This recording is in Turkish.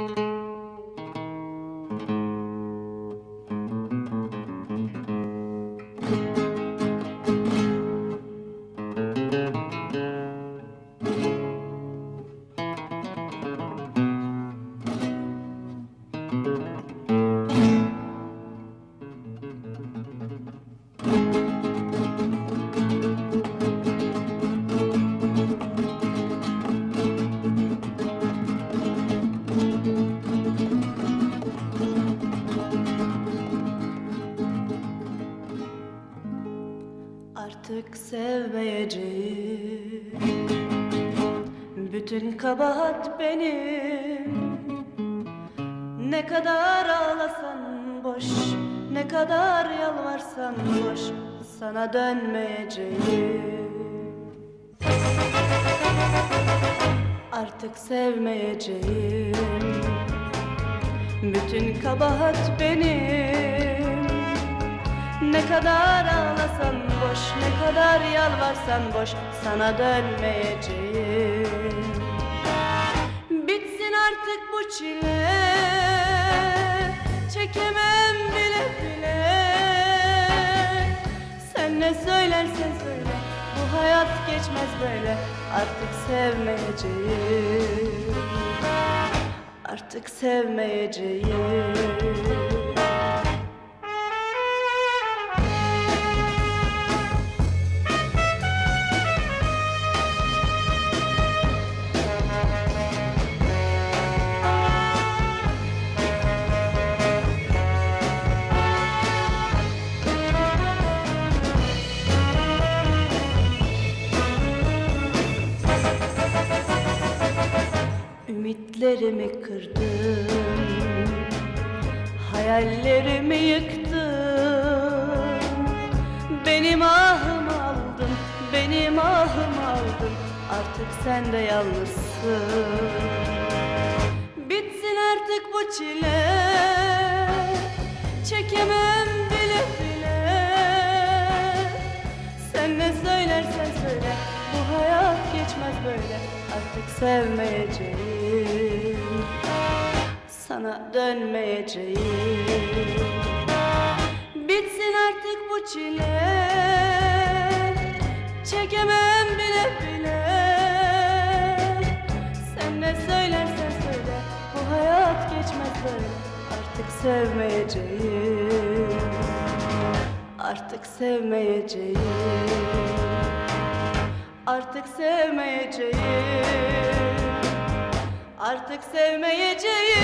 thank you Artık sevmeyeceğim Bütün kabahat benim. Ne kadar ağlasan boş Ne kadar yalvarsan boş Sana dönmeyeceğim. Artık sevmeyeceğim. Bütün kabahat benim. Ne kadar ağlasan boş, ne kadar yalvarsan boş Sana dönmeyeceğim. Bitsin artık bu çile. Çekemem bile bile. Sen ne söylersen söyle Bu hayat geçmez böyle. Artık sevmeyeceğim. Artık sevmeyeceğim Ümitlerimi kırdın Hayallerimi yıktın. Benim ahımı aldın Benim ahımı aldın Artık sen de yalnızsın. Bitsin artık bu çile Artık sevmeyeceğim. Sana dönmeyeceğim. Bitsin artık bu çile. Çekemem bile bile. Sen ne söylersen söyle Bu hayat geçmez böyle. Artık sevmeyeceğim. Artık sevmeyeceğim Artık sevmeyeceğim. Artık sevmeyeceğim.